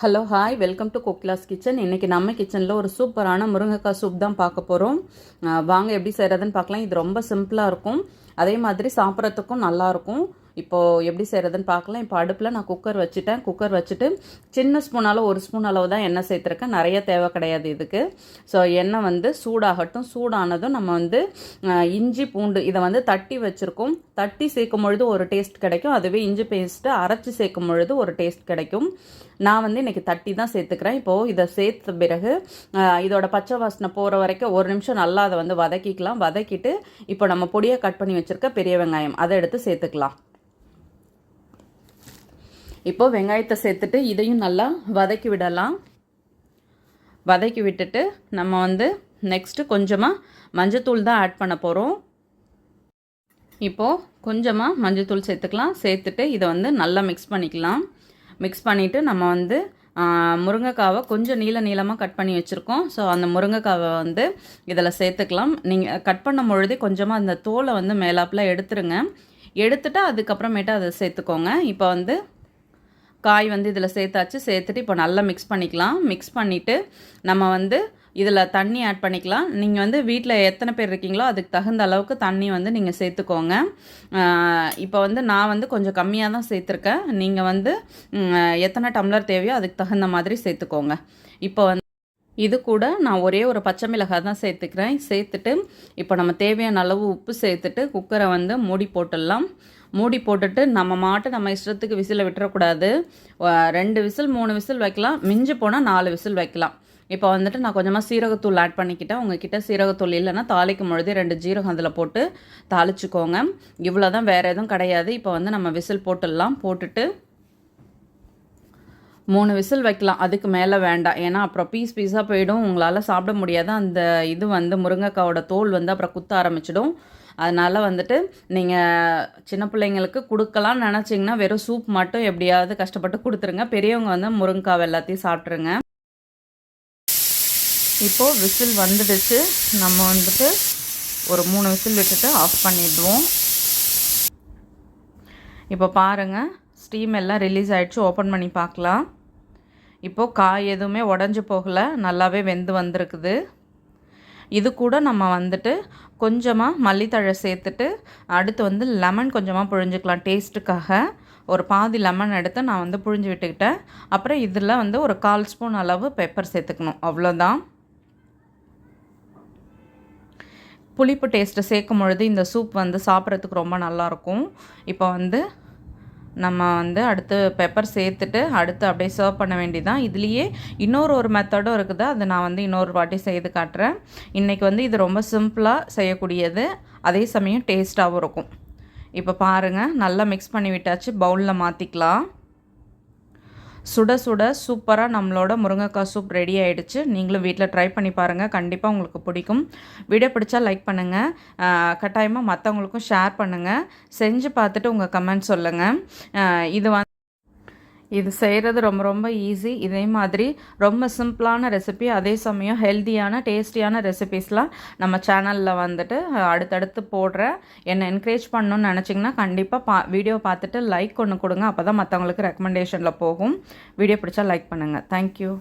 Hello hi welcome to குக்லாஸ் kitchen இன்றைக்கி நம்ம கிச்சனில் ஒரு சூப்பரான முருங்கைக்காய் சூப் தான் பார்க்க போகிறோம் வாங்க எப்படி செய்கிறதுன்னு பார்க்கலாம். இது ரொம்ப சிம்பிளாக இருக்கும். அதே மாதிரி சாப்பிட்றதுக்கும் நல்லாயிருக்கும் இப்போது எப்படி செய்கிறதுன்னு பார்க்கலாம். இப்போ அடுப்பில் நான் குக்கர் வச்சுட்டேன். குக்கர் வச்சுட்டு சின்ன ஸ்பூனால் ஒரு ஸ்பூன் அளவு தான் எண்ணெய் சேர்த்துருக்கேன். நிறைய தேவை கிடையாது இதுக்கு. ஸோ எண்ணெய் வந்து சூடாகட்டும். சூடானதும் நம்ம வந்து இஞ்சி பூண்டு இதை வந்து தட்டி வச்சுருக்கோம். தட்டி சேர்க்கும் பொழுது ஒரு டேஸ்ட் கிடைக்கும். அதுவே இஞ்சி பேஸ்ட்டு அரைச்சி சேர்க்கும் பொழுது ஒரு டேஸ்ட் கிடைக்கும். நான் வந்து இன்றைக்கி தட்டி தான் சேர்த்துக்கிறேன். இப்போது இதை சேர்த்த பிறகு இதோட பச்சை வாசனை போகிற வரைக்கும் ஒரு நிமிஷம் நல்லா அதை வந்து வதக்கிக்கலாம். வதக்கிட்டு இப்போ நம்ம பொடியை கட் பண்ணி வச்சுருக்க பெரிய வெங்காயம். அதை எடுத்து சேர்த்துக்கலாம். இப்போ வெங்காயத்தை சேர்த்துட்டு இதையும் நல்லா வதக்கி விடலாம். வதக்கி விட்டுட்டு நம்ம வந்து நெக்ஸ்ட்டு கொஞ்சமாக மஞ்சத்தூள் தான் ஆட் பண்ண போகிறோம் இப்போது கொஞ்சமாக மஞ்சத்தூள் சேர்த்துக்கலாம். சேர்த்துட்டு இதை வந்து நல்லா மிக்ஸ் பண்ணிக்கலாம். மிக்ஸ் பண்ணிவிட்டு நம்ம வந்து முருங்கைக்காவை கொஞ்சம் நீள நீளமாக கட் பண்ணி வச்சுருக்கோம். ஸோ அந்த முருங்கைக்காவை வந்து இதில் சேர்த்துக்கலாம். நீங்கள் கட் பண்ணும் பொழுதே கொஞ்சமாக அந்த தோலை வந்து மேலாப்பில் எடுத்துருங்க. எடுத்துட்டு அதுக்கப்புறமேட்டு அதை சேர்த்துக்கோங்க. இப்போ வந்து காய் வந்து இதில் சேர்த்தாச்சு சேர்த்துட்டு இப்போ நல்லா மிக்ஸ் பண்ணிக்கலாம். மிக்ஸ் பண்ணிவிட்டு நம்ம வந்து இதில் தண்ணி ஆட் பண்ணிக்கலாம். நீங்கள் வந்து வீட்டில் எத்தனை பேர் இருக்கீங்களோ அதுக்கு தகுந்த அளவுக்கு தண்ணி வந்து நீங்கள் சேர்த்துக்கோங்க. இப்போ வந்து நான் வந்து கொஞ்சம் கம்மியாக தான் சேர்த்துருக்கேன். நீங்கள் வந்து எத்தனை டம்ளர் தேவையோ அதுக்கு தகுந்த மாதிரி சேர்த்துக்கோங்க. இப்போ வந்து இது கூட நான் ஒரே ஒரு பச்சை மிளகாய் தான் சேர்த்துக்கிறேன். சேர்த்துட்டு இப்போ நம்ம தேவையான அளவு உப்பு சேர்த்துட்டு குக்கரை வந்து மூடி போட்டுடலாம். மூடி போட்டுட்டு நம்ம மாட்டு நம்ம இஷ்டத்துக்கு விசிலை விட்டுறக்கூடாது. ரெண்டு விசில் மூணு விசில் வைக்கலாம். மிஞ்சி போனால் நாலு விசில் வைக்கலாம். இப்போ வந்துட்டு நான் கொஞ்சமாக சீரகத்தூள் ஆட் பண்ணிக்கிட்டேன். உங்ககிட்ட சீரகத்தூள் இல்லைன்னா தாளிக்கும் பொழுதே ரெண்டு ஜீரகம் அதில் போட்டு தாளிச்சுக்கோங்க. இவ்வளோ தான் வேறு எதுவும் கிடையாது. இப்போ வந்து நம்ம விசில் போட்டுடலாம். போட்டுட்டு மூணு விசில் வைக்கலாம். அதுக்கு மேலே வேண்டாம். ஏன்னா அப்புறம் பீஸ் பீஸாக போயிடும். உங்களால் சாப்பிட முடியாது. அந்த இது வந்து முருங்கைக்காவோட தோல் வந்து அப்புறம் குத்த ஆரம்பிச்சிடும். அதனால் வந்துட்டு நீங்கள் சின்ன பிள்ளைங்களுக்கு கொடுக்கலாம்னு நினச்சிங்கன்னா வெறும் சூப் மட்டும் எப்படியாவது கஷ்டப்பட்டு கொடுத்துருங்க. பெரியவங்க வந்து முருங்கைக்காவை எல்லாத்தையும் சாப்பிட்ருங்க இப்போது விசில் வந்துடுச்சு. நம்ம வந்துட்டு ஒரு மூணு விசில் விட்டுட்டு ஆஃப் பண்ணிடுவோம். இப்போ பாருங்கள் ஸ்டீம் எல்லாம் ரிலீஸ் ஆகிடுச்சு ஓப்பன் பண்ணி பார்க்கலாம். இப்போது காய் எதுவுமே உடஞ்சி போகலை. நல்லாவே வெந்து வந்திருக்குது. இது கூட நம்ம வந்துட்டு கொஞ்சமாக மல்லித்தழை சேர்த்துட்டு அடுத்து வந்து லெமன் கொஞ்சமாக புழிஞ்சுக்கலாம் டேஸ்ட்டுக்காக ஒரு பாதி லெமன் எடுத்து நான் வந்து புழிஞ்சு விட்டுக்கிட்டேன். அப்புறம் இதில் வந்து ஒரு கால் ஸ்பூன் அளவு பெப்பர் சேர்த்துக்கணும். அவ்வளோதான் புளிப்பு டேஸ்ட்டை சேர்க்கும் பொழுது இந்த சூப் வந்து சாப்பிட்றதுக்கு ரொம்ப நல்லாயிருக்கும் இப்போ வந்து நம்ம வந்து அடுத்து பெப்பர் சேர்த்துட்டு அடுத்து அப்படியே சர்வ் பண்ண வேண்டியதான் இதுலேயே இன்னொரு ஒரு மெத்தடும் இருக்குது. அதை நான் வந்து இன்னொரு வாட்டி செய்து காட்டுறேன். இன்றைக்கி வந்து இது ரொம்ப சிம்பிளாக செய்யக்கூடியது. அதே சமயம் டேஸ்ட்டாகவும் இருக்கும். இப்போ பாருங்கள் நல்லா மிக்ஸ் பண்ணி விட்டாச்சு. பவுலில் மாற்றிக்கலாம் சுட சுட சூப்பராக நம்மளோட முருங்கைக்காய் சூப் ரெடி ஆகிடுச்சு நீங்களும் வீட்டில் ட்ரை பண்ணி பாருங்கள் கண்டிப்பாக உங்களுக்கு பிடிக்கும். வீடியோ பிடிச்சா லைக் பண்ணுங்கள் கட்டாயமாக மற்றவங்களுக்கும் ஷேர் பண்ணுங்கள் செஞ்சு பார்த்துட்டு உங்கள் கமெண்ட் சொல்லுங்கள் இது வந்து இது செய்கிறது ரொம்ப ரொம்ப ஈஸி இதே மாதிரி ரொம்ப சிம்பிளான ரெசிபி அதே சமயம் ஹெல்த்தியான டேஸ்டியான ரெசிபிஸ்லாம் நம்ம சேனலில் வந்துட்டு அடுத்தடுத்து போடுறேன் என்னை என்கரேஜ் பண்ணணும்னு நினச்சிங்கன்னா கண்டிப்பாக பா வீடியோ பார்த்துட்டு லைக் ஒன்று கொடுங்க. அப்போ தான் மற்றவங்களுக்கு ரெக்கமெண்டேஷனில் போகும். வீடியோ பிடிச்சா லைக் பண்ணுங்கள் தேங்க்யூ